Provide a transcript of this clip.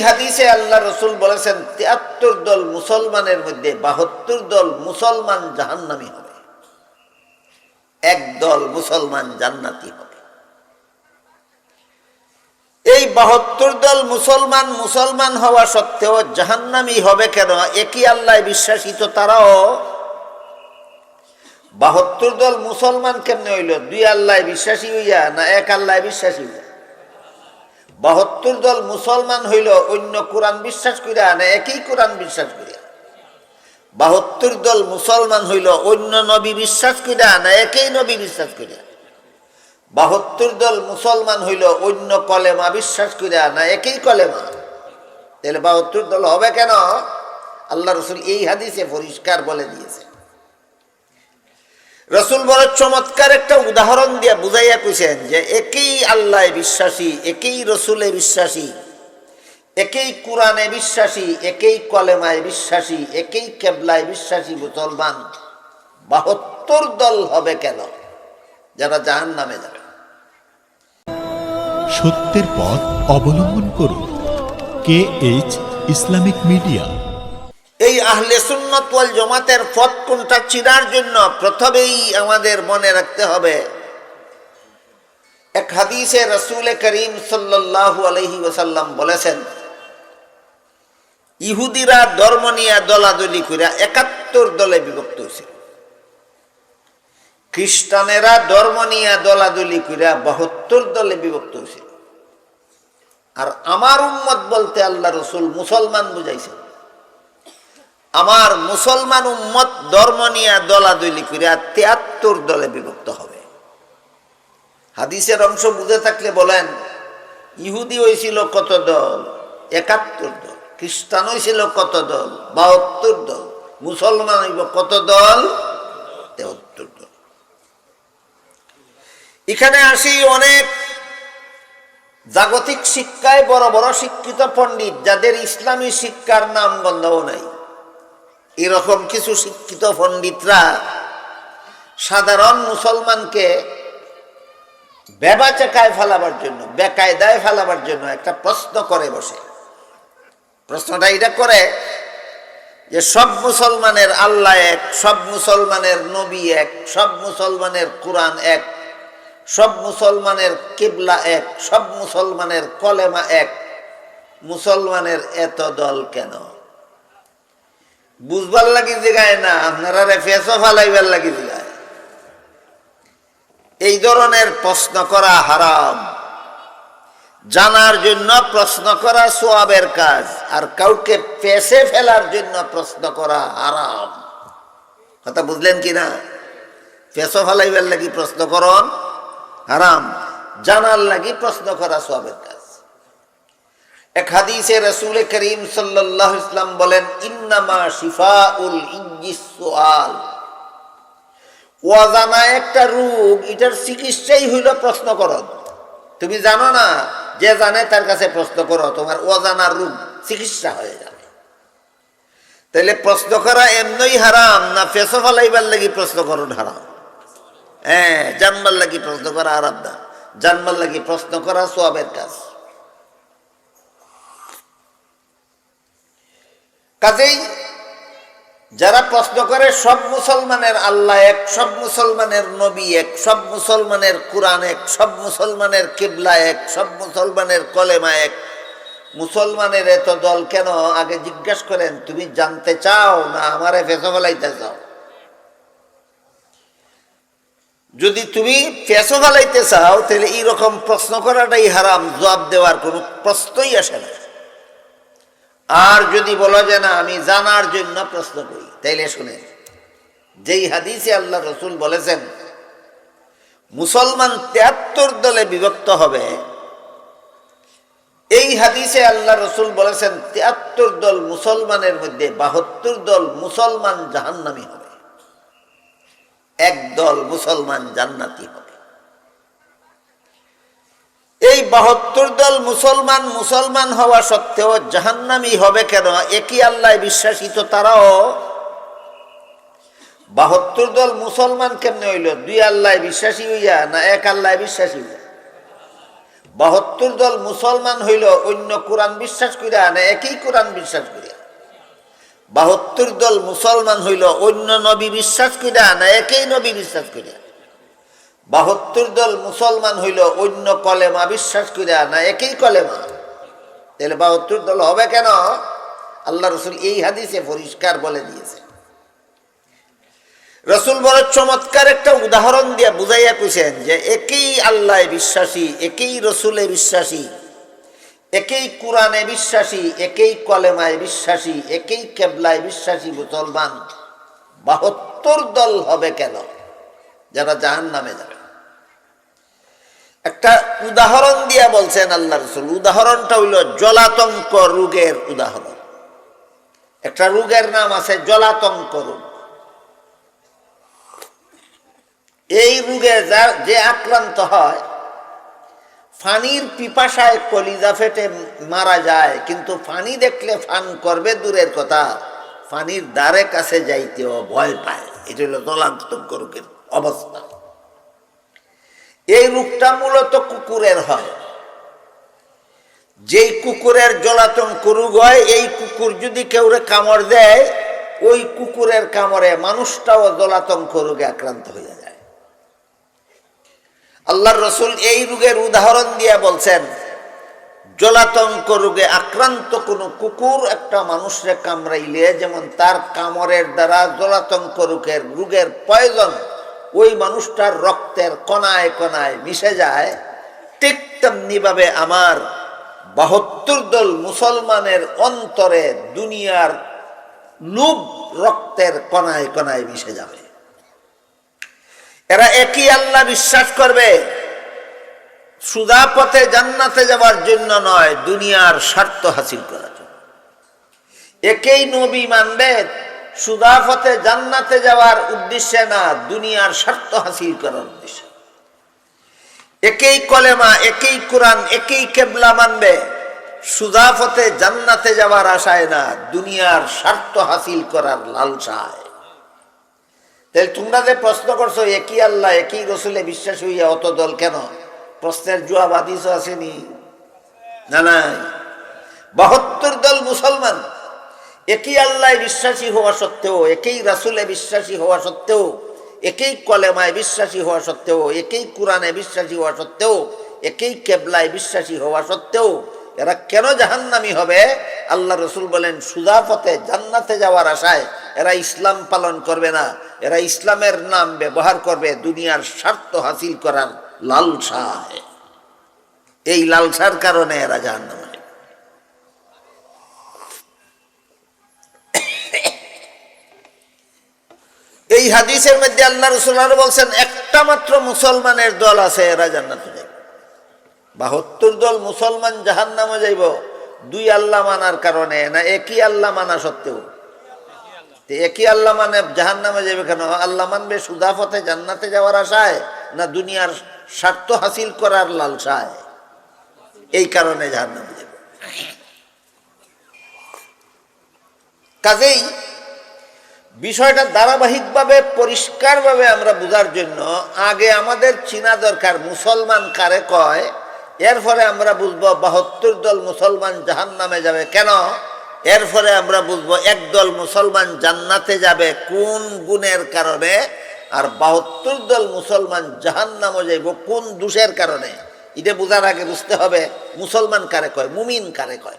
হাদিসে আল্লাহ রসুল বলেছেন, তিয়াত্তর দল মুসলমানের মধ্যে বাহাত্তর দল মুসলমান জাহান্নামি হবে। এক দল মুসলমান জান্নাতি হবে। এই বাহাত্তর দল মুসলমান মুসলমান হওয়া সত্ত্বেও জাহান্নামি হবে কেন? একই আল্লাহ বিশ্বাসী তো তারাও? বাহাত্তর দল মুসলমান কেমনে হইল? দুই আল্লাহ বিশ্বাসী হইয়া না এক আল্লাহ বিশ্বাসী হইয়া? বাহাত্তর দল মুসলমান হইল, অন্য কোরআন বিশ্বাস করিয়া না একই কোরআন বিশ্বাস করিয়া বাহাত্তর দল মুসলমান হইল, অন্য নবী বিশ্বাস করিয়া না একই নবী বিশ্বাস করিয়া বাহাত্তর দল মুসলমান হইল, অন্য কলেমা বিশ্বাস করিয়া না একই কলেমা। তাহলে বাহাত্তর দল হবে কেন? আল্লাহ রসুল এই হাদিসে পরিষ্কার বলে দিয়েছে রসুল বড় চমৎকার একটা উদাহরণ দিয়ে বুঝাইয়া কইছেন যে একই আল্লাহ বিশ্বাসী, একই রসুলে বিশ্বাসী, একই কোরআনে বিশ্বাসী, একই কলেমায় বিশ্বাসী, একই কেবলায় বিশ্বাসী মুসলমান বাহাত্তর দল হবে কেন? যারা জাহান নামে যাবে। সত্যের পথ অবলম্বন করুন কে এইচ ইসলামিক মিডিয়া। এই আহলে সুন্নত ওয়াল জমাতের পথ কোনটা চিনার জন্য প্রথমেই আমাদের মনে রাখতে হবে। এক হাদিসে রসুল করিম সাল্লাল্লাহু আলাইহি ওয়াসাল্লাম বলেছেন, ইহুদিরা ধর্ম নিয়ে দলাদলি করে একাত্তর দলে বিভক্ত হয়েছিল খ্রিস্টানেরা ধর্ম নিয়ে দলাদলি করে বাহাত্তর দলে বিভক্ত হয়েছিল আর আমার উম্মত বলতে আল্লাহ রসুল মুসলমান বুঝাইছে আমার মুসলমান উম্মত ধর্ম নিয়ে দলাদলি করে তিয়াত্তর দলে বিভক্ত হবে। হাদিসের অংশ বুঝে থাকলে বলেন, ইহুদি হয়েছিল কত দল? একাত্তর দল। খ্রিস্টান হয়েছিল কত দল? বাহাত্তর দল। মুসলমান হইব কত দল? তেহত্তর দল। এখানে আসি অনেক জাগতিক শিক্ষায় বড় বড় শিক্ষিত পণ্ডিত, যাদের ইসলামী শিক্ষার নাম গন্ধাও নাই। এরকম কিছু শিক্ষিত পণ্ডিতরা সাধারণ মুসলমানকে বেবাচাকায় ফেলাবার জন্য, বেকায়দায় ফেলাবার জন্য একটা প্রশ্ন করে বসে। প্রশ্নটা এটা করে যে সব মুসলমানের আল্লাহ এক, সব মুসলমানের নবী এক, সব মুসলমানের কোরআন এক, সব মুসলমানের কিবলা এক, সব মুসলমানের কলেমা এক। মুসলমানের এত দল কেন? বুঝবার লাগি জিগায় না, আপনারা ফেসও ফালাইবার লাগি জিগায়। এই ধরনের প্রশ্ন করা হারাম। জানার জন্য প্রশ্ন করা সোয়াবের কাজ, আর কাউকে পেশে ফেলার জন্য প্রশ্ন করা হারাম। কথা বুঝলেন কি না? পেশো ফালাইবার লাগি প্রশ্ন করন, হারাম। জানার লাগি প্রশ্ন করা সোয়াবের কাজ। এক হাদিসে রসুল করিম সাল্লাহ ইসলাম বলেন, ইন্নামা ইঞ্জিসাল অজানা একটা রোগ, এটার চিকিৎসাই হইল প্রশ্ন করো তুমি জানো না, যে জানে তার কাছে প্রশ্ন করো, তোমার অজানা রোগ চিকিৎসা হয়ে যাবে। তাহলে প্রশ্ন করা এমনই হারাম না ফেসো ফালাইবার লাগি প্রশ্ন করুন হারাম। হ্যাঁ জানবার লাগি প্রশ্ন করা আরাম না। জানবার লাগি প্রশ্ন করা সোয়াবের কাজ। কাজেই যারা প্রশ্ন করে, সব মুসলমানের আল্লাহ এক, সব মুসলমানের নবী এক, সব মুসলমানের কোরআন এক, সব মুসলমানের কিবলা এক, সব মুসলমানের কলেমা এক। মুসলমানের এত দল কেন? আগে জিজ্ঞাসা করেন, তুমি জানতে চাও না আমারে ফেসো ফেলাইতে চাও? যদি তুমি ফেসো ফেলাইতে চাও, তাহলে এইরকম প্রশ্ন করাটাই হারাম, জবাব দেওয়ার কোনো প্রশ্নই আসে না। আর যদি বলা যায় না, আমি জানার জন্য প্রশ্ন করি। তাইলে শুনে। যেই হাদিসে আল্লাহ রসুল বলেছেন, মুসলমান তেহাত্তর দলে বিভক্ত হবে, এই হাদিসে আল্লাহ রসুল বলেছেন তেহাত্তর দল মুসলমানের মধ্যে বাহাত্তর দল মুসলমান জাহান্নামি হবে। এক দল মুসলমান জান্নাতি হবে। এই বাহাত্তর দল মুসলমান মুসলমান হওয়া সত্ত্বেও জাহান্নামি হবে কেন? একই আল্লাহ বিশ্বাসী তো তারাও বাহাত্তর দল মুসলমান কেমনে হইল? দুই আল্লাহ বিশ্বাসী হইয়া না এক আল্লাহ বিশ্বাসী হইয়া? বাহাত্তর দল মুসলমান হইল, অন্য কোরআন বিশ্বাস করিয়া না একই কোরআন বিশ্বাস করিয়া বাহাত্তর দল মুসলমান হইল, অন্য নবী বিশ্বাস করিয়া না একই নবী বিশ্বাস করিয়া বাহাত্তর দল মুসলমান হইল, অন্য কলেমা বিশ্বাস করিয়া না, একই কলেমা। তাহলে বাহাত্তর দল হবে কেন? আল্লাহ রসুল এই হাদিসে পরিষ্কার বলে দিয়েছে। রসুল বড় চমৎকার একটা উদাহরণ দিয়ে বুঝাইয়া কইছেন যে, একই আল্লাহ বিশ্বাসী, একই রসুলে বিশ্বাসী, একই কোরআনে বিশ্বাসী, একই কলেমায় বিশ্বাসী, একই কেবলায় বিশ্বাসী মুসলমান বাহাত্তর দল হবে কেন? যারা জাহান নামে যাবে। একটা উদাহরণ দিয়া বলছেন আল্লাহ রসুল। উদাহরণটা হইল জলাতঙ্ক রোগের উদাহরণ। একটা রোগের নাম আছে জলাতঙ্ক রোগ। এই রোগে যা- যে আক্রান্ত হয়, ফানির পিপাসায় কলিজা ফেটে মারা যায়, কিন্তু ফানি দেখলে ফান করবে দূরের কথা। ফানির দ্বারে কাছে যাইতেও ভয় পায়। এটা হলো জলাতঙ্ক রোগের অবস্থা। এই রোগটা মূলত কুকুরের হয়। যেই কুকুরের জলাতঙ্ক রোগ হয়, এই কুকুর যদি কেউরে কামড় দেয়, ওই কুকুরের কামড়ে মানুষটাও জলাতঙ্ক রোগে আক্রান্ত হয়ে যায়। আল্লাহর রসুল এই রোগের উদাহরণ দিয়ে বলছেন জলাতঙ্ক রোগে আক্রান্ত কোনো কুকুর একটা মানুষরে কামড়াইলে, যেমন তার কামড়ের দ্বারা জলাতঙ্ক রোগের রোগের প্রয়োজন ওই মানুষটার রক্তের কণায় কণায় মিশে যায়। ঠিক তেমনিভাবে আমার বাহাত্তর দল মুসলমানের অন্তরে দুনিয়ার লুব রক্তের কণায় কণায় মিশে যাবে। এরা একই আল্লাহ বিশ্বাস করবে। সুদা পথে জান্নাতে যাওয়ার জন্য নয়, দুনিয়ার স্বার্থ হাসিল করার জন্য। একেই নবী মানবে সুদা পথে জান্নাতে যাওয়ার উদ্দেশ্যে না, দুনিয়ার স্বার্থ হাসিল করার উদ্দেশ্যে। একই কলেমা, একই কোরআন, একই কেবলা মানবে। সুদাফতে জান্নাতে যাওয়ার আশায় না, দুনিয়ার স্বার্থ হাসিল করার লালসায়। তাহলে তোমরা যে প্রশ্ন করছ একই আল্লাহ একই রসুলে বিশ্বাস হইয়া অত দল কেন? প্রশ্নের জবাব আদিস আসেনি। না, নাই। বাহাত্তর দল মুসলমান। একই আল্লাহ বিশ্বাসী হওয়া সত্ত্বেও, একই রাসুলে বিশ্বাসী হওয়া সত্ত্বেও, একই কলেমায় বিশ্বাসী হওয়া সত্ত্বেও, একই কোরআনে বিশ্বাসী হওয়া সত্ত্বেও, একই কেবলায় বিশ্বাসী হওয়া সত্ত্বেও এরা কেন জাহান্নামি হবে? আল্লাহ রসুল বলেন সুদা পথে জান্নাতে যাওয়ার আশায় এরা ইসলাম পালন করবে না, এরা ইসলামের নাম ব্যবহার করবে দুনিয়ার স্বার্থ হাসিল করার লালসায়। এই লালসার কারণে এরা জাহান্নামে। হাদিসের মধ্যে আল্লাহ রসুল বলছেন, একটা মাত্র মুসলমানের দল আছে, এরা জান্নাতে বাহাত্তর দল মুসলমান জাহান নামে যাইব। দুই আল্লাহ মানার কারণে, না একই আল্লাহ মানা সত্ত্বেও? একই আল্লাহ মানে জাহান নামে যাবে কেন? আল্লাহ মানবে সুদা পথে জান্নাতে যাওয়ার আশায়, না দুনিয়ার স্বার্থ হাসিল করার লালসায়? এই কারণে জাহান নামে যাবে কাজেই বিষয়টা ধারাবাহিকভাবে, পরিষ্কারভাবে আমরা বোঝার জন্য আগে আমাদের চিনা দরকার, মুসলমান কারে কয়? এর ফলে আমরা বুঝব বাহাত্তর দল মুসলমান জাহান নামে যাবে। কেন? এর ফলে আমরা বুঝব একদল মুসলমান জান্নাতে যাবে কোন গুণের কারণে? আর বাহাত্তর দল মুসলমান জাহান নামে যাইব কোন দোষের কারণে? এটা বোঝার আগে বুঝতে হবে, মুসলমান কারে কয়? মুমিন কারে কয়?